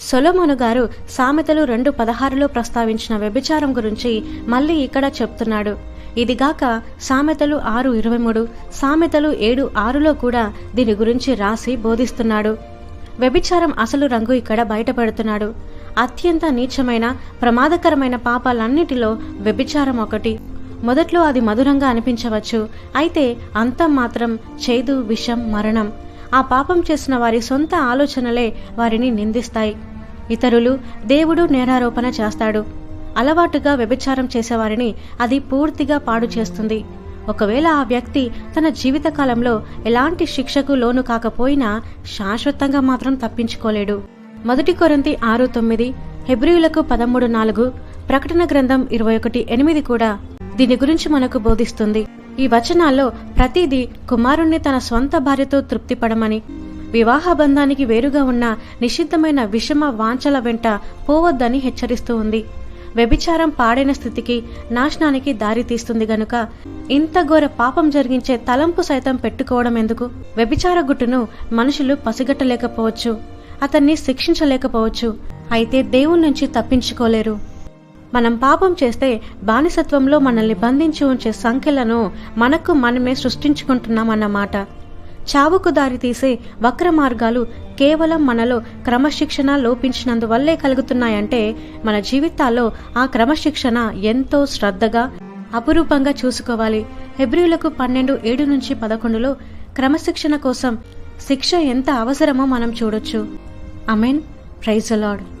సొలమోను గారు సామెతలు రెండు పదహారులో ప్రస్తావించిన వ్యభిచారం గురించి మళ్ళీ ఇక్కడ చెప్తున్నాడు. ఇదిగాక సామెతలు ఆరు ఇరవై మూడు సామెతలు ఏడు ఆరులో కూడా దీని గురించి రాసి బోధిస్తున్నాడు. వ్యభిచారం అసలు రంగు ఇక్కడ బయటపెడుతున్నాడు. అత్యంత నీచమైన ప్రమాదకరమైన పాపాలన్నిటిలో వ్యభిచారం ఒకటి. మొదట్లో అది మధురంగా అనిపించవచ్చు. అయితే అంతం మాత్రం చేదు విషం మరణం. ఆ పాపం చేసిన వారి సొంత ఆలోచనలే వారిని నిందిస్తాయి. ఇతరులు దేవుడు నేరారోపణ చేస్తాడు. అలవాటుగా వ్యభిచారం చేసేవారిని అది పూర్తిగా పాడు చేస్తుంది. ఒకవేళ ఆ వ్యక్తి తన జీవితకాలంలో ఎలాంటి శిక్షకు లోను కాకపోయినా శాశ్వతంగా మాత్రం తప్పించుకోలేడు. మొదటి కొరంతి ఆరు తొమ్మిది హెబ్రియులకు పదమూడు నాలుగు ప్రకటన గ్రంథం ఇరవై ఒకటి ఎనిమిది కూడా దీని గురించి మనకు బోధిస్తుంది. ఈ వచనాల్లో ప్రతిదీ కుమారుణ్ణి తన స్వంత భార్యతో తృప్తిపడమని వివాహ బంధానికి వేరుగా ఉన్న నిషిద్ధమైన విషమ వాంఛల వెంట పోవద్దని హెచ్చరిస్తూ ఉంది. వ్యభిచారం పాడైన స్థితికి నాశనానికి దారి తీస్తుంది గనుక ఇంత ఘోర పాపం జరిగించే తలంపు సైతం పెట్టుకోవడం ఎందుకు? వ్యభిచార గుట్టును మనుషులు పసిగట్టలేకపోవచ్చు అతన్ని శిక్షించలేకపోవచ్చు అయితే దేవుని నుంచి తప్పించుకోలేరు. మనం పాపం చేస్తే బానిసత్వంలో మనల్ని బంధించి ఉంచే సంఖ్యలను మనకు మనమే సృష్టించుకుంటున్నామన్నమాట. చావుకు దారితీసే వక్ర మార్గాలు కేవలం మనలో క్రమశిక్షణ లోపించినందువల్లే కలుగుతున్నాయంటే మన జీవితాల్లో ఆ క్రమశిక్షణ ఎంతో శ్రద్ధగా అపురూపంగా చూసుకోవాలి. హెబ్రిలకు పన్నెండు ఏడు నుంచి పదకొండులో క్రమశిక్షణ కోసం శిక్ష ఎంత అవసరమో మనం చూడొచ్చు. Amen praise Lord.